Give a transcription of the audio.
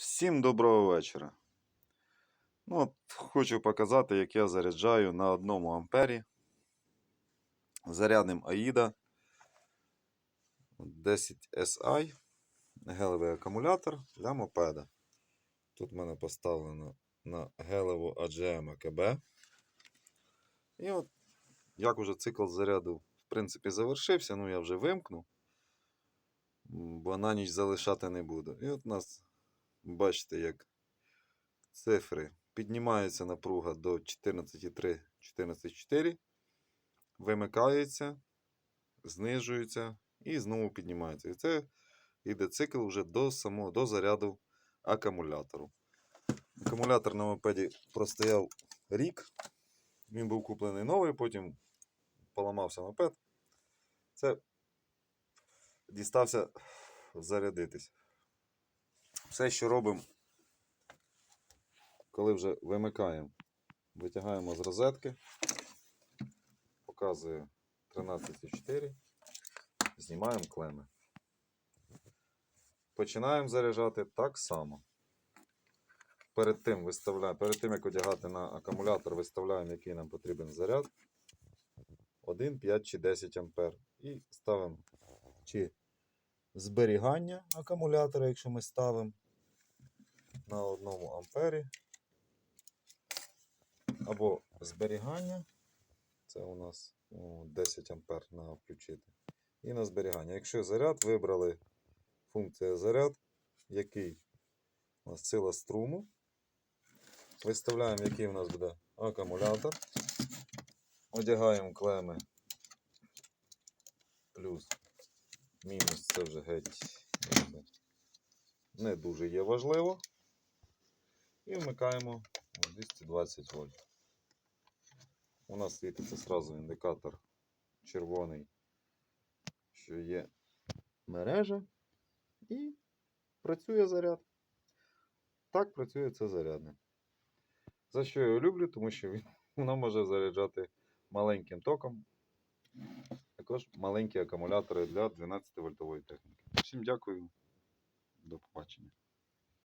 Всім доброго вечора. Ну, от, хочу показати, як я заряджаю на 1 ампері зарядним AIDA 10 SI гелевий акумулятор для мопеда. Тут в мене поставлено на гелеву AGM АКБ. І от, як уже цикл заряду, в принципі, завершився, ну я вже вимкну, бо на ніч залишати не буду. І от у нас Бачите, як цифри. Піднімається напруга до 14,3, 14,4, вимикається, знижується і знову піднімається. І це йде цикл вже до самого до заряду акумулятору. Акумулятор на мопеді простояв рік. Він був куплений новий, потім поламався мопед. Це дістався зарядитись. Все, що робимо, коли вже вимикаємо, витягаємо з розетки, показує 13,4, знімаємо клеми. Починаємо заряджати так само. Перед тим, виставляємо, перед тим, як одягати на акумулятор, виставляємо, який нам потрібен заряд. 1, 5 чи 10 ампер. І ставимо чи зберігання акумулятора, якщо ми ставимо на 1 ампері. Або зберігання. Це у нас о, 10 ампер на включити. І на зберігання. Якщо заряд, вибрали функція заряд, який у нас сила струму. Виставляємо, який у нас буде акумулятор. Одягаємо клеми плюс мінус це вже геть не дуже є важливо. І вмикаємо 220 вольт. У нас світиться сразу індикатор червоний, що є мережа, і працює заряд. Так працює це зарядне. За що я його люблю, тому що воно може заряджати маленьким током. Також маленькі акумулятори для 12 вольтової техніки. Всім дякую. До побачення.